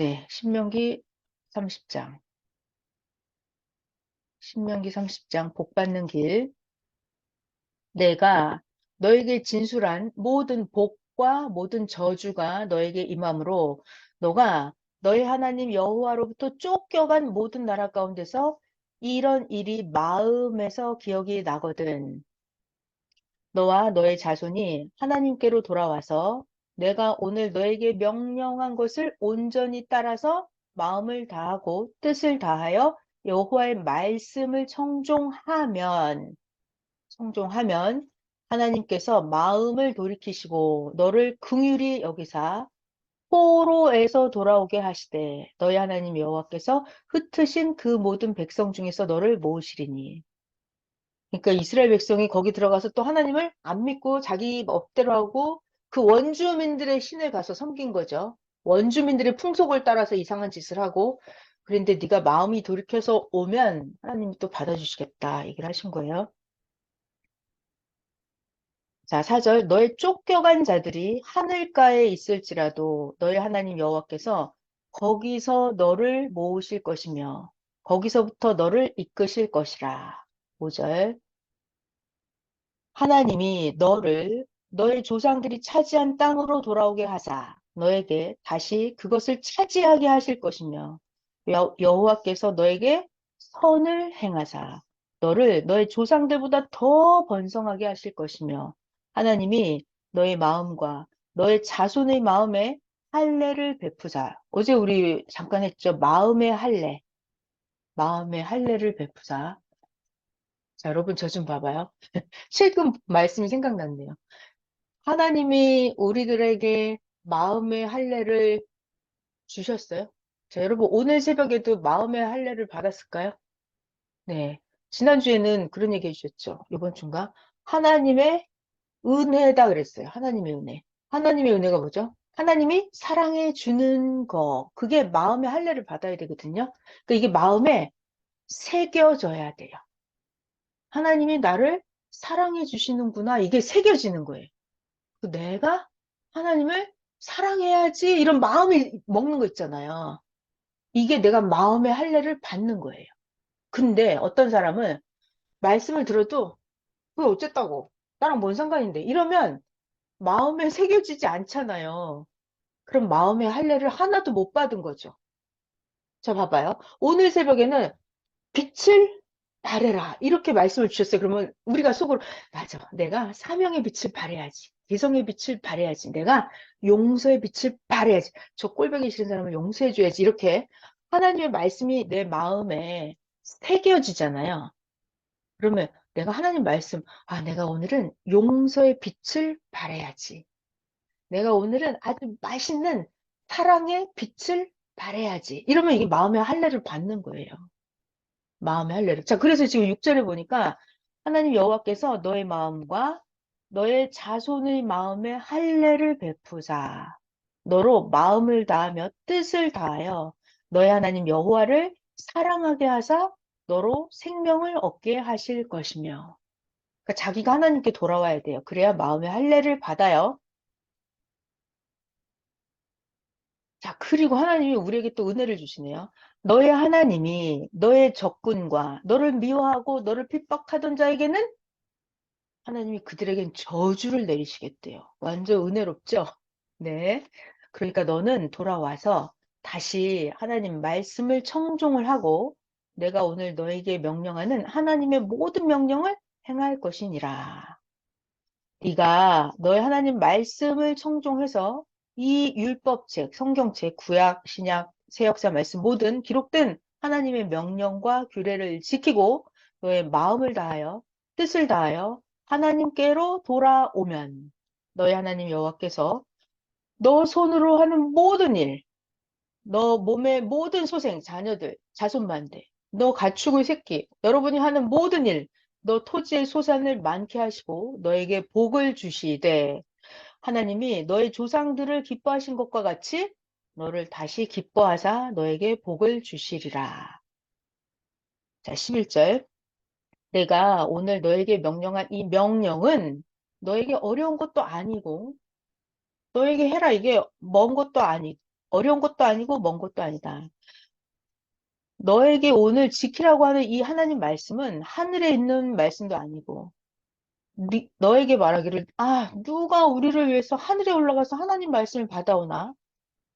네, 신명기 30장. 신명기 30장 복 받는 길. 내가 너에게 진술한 모든 복과 모든 저주가 너에게 임함으로 너가 너희 하나님 여호와로부터 쫓겨간 모든 나라 가운데서 이런 일이 마음에서 기억이 나거든. 너와 너의 자손이 하나님께로 돌아와서 내가 오늘 너에게 명령한 것을 온전히 따라서 마음을 다하고 뜻을 다하여 여호와의 말씀을 청종하면 청종하면 하나님께서 마음을 돌이키시고 너를 긍휼히 여기사 포로에서 돌아오게 하시되 너희 하나님 여호와께서 흩으신 그 모든 백성 중에서 너를 모으시리니. 그러니까 이스라엘 백성이 거기 들어가서 또 하나님을 안 믿고 자기 법대로 하고 그 원주민들의 신을 가서 섬긴 거죠. 원주민들의 풍속을 따라서 이상한 짓을 하고 그런데 네가 마음이 돌이켜서 오면 하나님이 또 받아주시겠다 얘기를 하신 거예요. 자, 4절 너의 쫓겨간 자들이 하늘가에 있을지라도 너의 하나님 여호와께서 거기서 너를 모으실 것이며 거기서부터 너를 이끄실 것이라. 5절 하나님이 너를 너의 조상들이 차지한 땅으로 돌아오게 하사. 너에게 다시 그것을 차지하게 하실 것이며 여, 여호와께서 너에게 선을 행하사. 너를 너의 조상들보다 더 번성하게 하실 것이며 하나님이 너의 마음과 너의 자손의 마음에 할례를 베푸사. 어제 우리 잠깐 했죠? 마음의 할례. 마음의 할례를 베푸사. 자, 여러분 저 좀 봐봐요. 실금 말씀이 생각났네요. 하나님이 우리들에게 마음의 할례를 주셨어요. 자, 여러분 오늘 새벽에도 마음의 할례를 받았을까요? 네. 지난주에는 그런 얘기 해주셨죠. 이번 주인가? 하나님의 은혜다 그랬어요. 하나님의 은혜. 하나님의 은혜가 뭐죠? 하나님이 사랑해 주는 거. 그게 마음의 할례를 받아야 되거든요. 그러니까 이게 마음에 새겨져야 돼요. 하나님이 나를 사랑해 주시는구나. 이게 새겨지는 거예요. 그 내가 하나님을 사랑해야지 이런 마음이 먹는 거 있잖아요. 이게 내가 마음의 할례를 받는 거예요. 근데 어떤 사람은 말씀을 들어도 그게 어쨌다고 나랑 뭔 상관인데 이러면 마음에 새겨지지 않잖아요. 그럼 마음의 할례를 하나도 못 받은 거죠. 자 봐봐요. 오늘 새벽에는 빛을 발해라 이렇게 말씀을 주셨어요. 그러면 우리가 속으로 맞아 내가 사명의 빛을 발해야지 개성의 빛을 발해야지 내가 용서의 빛을 발해야지 저 꼴보기 싫은 사람을 용서해 줘야지 이렇게 하나님의 말씀이 내 마음에 새겨지잖아요. 그러면 내가 하나님 말씀 아 내가 오늘은 용서의 빛을 발해야지 내가 오늘은 아주 맛있는 사랑의 빛을 발해야지 이러면 이게 마음의 할례를 받는 거예요. 마음의 할례를. 자, 그래서 지금 6절에 보니까 하나님 여호와께서 너의 마음과 너의 자손의 마음에 할례를 베푸사 너로 마음을 다하며 뜻을 다하여 너의 하나님 여호와를 사랑하게 하사 너로 생명을 얻게 하실 것이며 그러니까 자기가 하나님께 돌아와야 돼요. 그래야 마음의 할례를 받아요. 자, 그리고 하나님이 우리에게 또 은혜를 주시네요. 너의 하나님이 너의 적군과 너를 미워하고 너를 핍박하던 자에게는 하나님이 그들에겐 저주를 내리시겠대요. 완전 은혜롭죠? 네. 그러니까 너는 돌아와서 다시 하나님 말씀을 청종을 하고 내가 오늘 너에게 명령하는 하나님의 모든 명령을 행할 것이니라. 네가 너의 하나님 말씀을 청종해서 이 율법책, 성경책, 구약, 신약, 새 역사 말씀 모든 기록된 하나님의 명령과 규례를 지키고 너의 마음을 다하여 뜻을 다하여 하나님께로 돌아오면 너의 하나님 여호와께서 너 손으로 하는 모든 일, 너 몸의 모든 소생, 자녀들, 자손만대, 너 가축의 새끼, 여러분이 하는 모든 일, 너 토지의 소산을 많게 하시고 너에게 복을 주시되 하나님이 너의 조상들을 기뻐하신 것과 같이 너를 다시 기뻐하사 너에게 복을 주시리라. 자, 11절. 내가 오늘 너에게 명령한 이 명령은 너에게 어려운 것도 아니고 너에게 해라 이게 먼 것도 아니 어려운 것도 아니고 먼 것도 아니다. 너에게 오늘 지키라고 하는 이 하나님 말씀은 하늘에 있는 말씀도 아니고 니- 너에게 말하기를 아 누가 우리를 위해서 하늘에 올라가서 하나님 말씀을 받아오나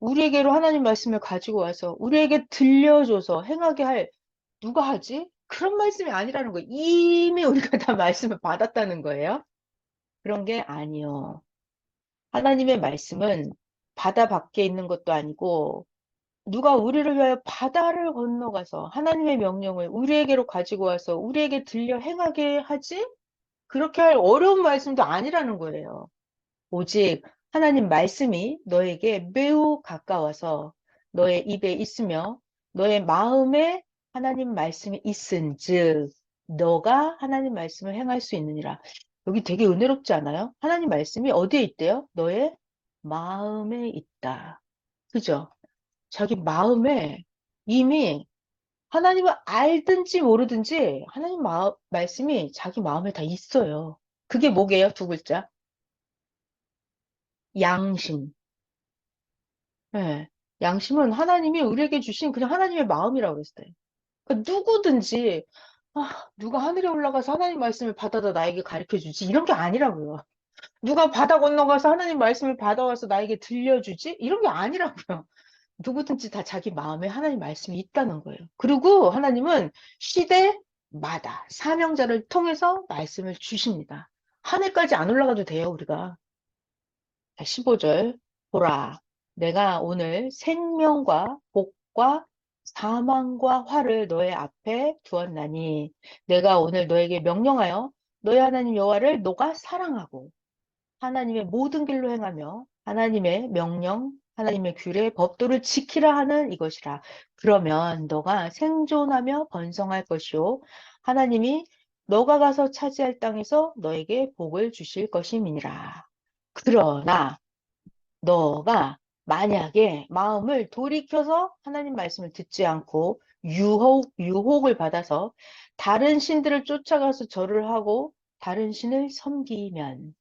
우리에게로 하나님 말씀을 가지고 와서 우리에게 들려줘서 행하게 할 누가 하지? 그런 말씀이 아니라는 거예요. 이미 우리가 다 말씀을 받았다는 거예요. 그런 게 아니요. 하나님의 말씀은 바다 밖에 있는 것도 아니고 누가 우리를 위하여 바다를 건너가서 하나님의 명령을 우리에게로 가지고 와서 우리에게 들려 행하게 하지? 그렇게 할 어려운 말씀도 아니라는 거예요. 오직 하나님 말씀이 너에게 매우 가까워서 너의 입에 있으며 너의 마음에 하나님 말씀이 있은즉 너가 하나님 말씀을 행할 수 있느니라. 여기 되게 은혜롭지 않아요? 하나님 말씀이 어디에 있대요? 너의 마음에 있다. 그죠? 자기 마음에 이미 하나님을 알든지 모르든지 하나님 마음, 말씀이 자기 마음에 다 있어요. 그게 뭐게요? 두 글자. 양심. 예. 양심은 하나님이 우리에게 주신 그냥 하나님의 마음이라고 그랬어요. 그러니까 누구든지 아, 누가 하늘에 올라가서 하나님 말씀을 받아다 나에게 가르쳐 주지 이런 게 아니라고요. 누가 바다 건너가서 하나님 말씀을 받아와서 나에게 들려주지 이런 게 아니라고요. 누구든지 다 자기 마음에 하나님 말씀이 있다는 거예요. 그리고 하나님은 시대마다 사명자를 통해서 말씀을 주십니다. 하늘까지 안 올라가도 돼요, 우리가. 15절 보라 내가 오늘 생명과 복과 사망과 화를 너의 앞에 두었나니 내가 오늘 너에게 명령하여 너의 하나님 여호와를 너가 사랑하고 하나님의 모든 길로 행하며 하나님의 명령 하나님의 규례 법도를 지키라 하는 이것이라. 그러면 너가 생존하며 번성할 것이요. 하나님이 너가 가서 차지할 땅에서 너에게 복을 주실 것임이니라. 그러나 너가 만약에 마음을 돌이켜서 하나님 말씀을 듣지 않고 유혹, 유혹을 받아서 다른 신들을 쫓아가서 절을 하고 다른 신을 섬기면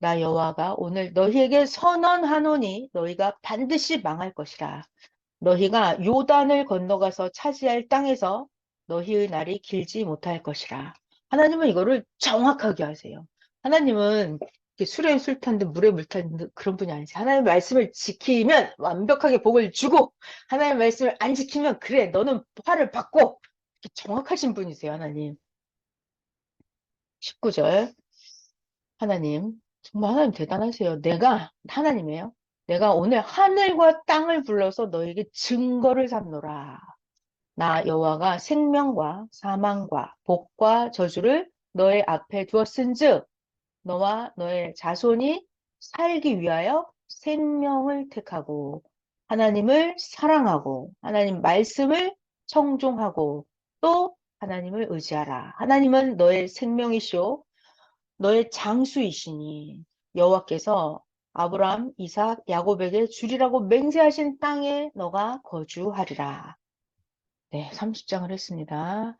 나 여호와가 오늘 너희에게 선언하노니 너희가 반드시 망할 것이라. 너희가 요단을 건너가서 차지할 땅에서 너희의 날이 길지 못할 것이라. 하나님은 이거를 정확하게 하세요. 하나님은 술에 술 탄 듯 물에 물 탄 듯 그런 분이 아니세요. 하나님의 말씀을 지키면 완벽하게 복을 주고 하나님의 말씀을 안 지키면 그래 너는 화를 받고 정확하신 분이세요. 하나님. 19절 하나님 정말 하나님 대단하세요. 내가 하나님이에요. 내가 오늘 하늘과 땅을 불러서 너에게 증거를 삼노라. 나 여호와가 생명과 사망과 복과 저주를 너의 앞에 두었은즉 너와 너의 자손이 살기 위하여 생명을 택하고 하나님을 사랑하고 하나님 말씀을 청종하고 또 하나님을 의지하라. 하나님은 너의 생명이시오 너의 장수이시니 여호와께서 아브라함, 이삭, 야곱에게 주리라고 맹세하신 땅에 너가 거주하리라. 네, 30장을 했습니다.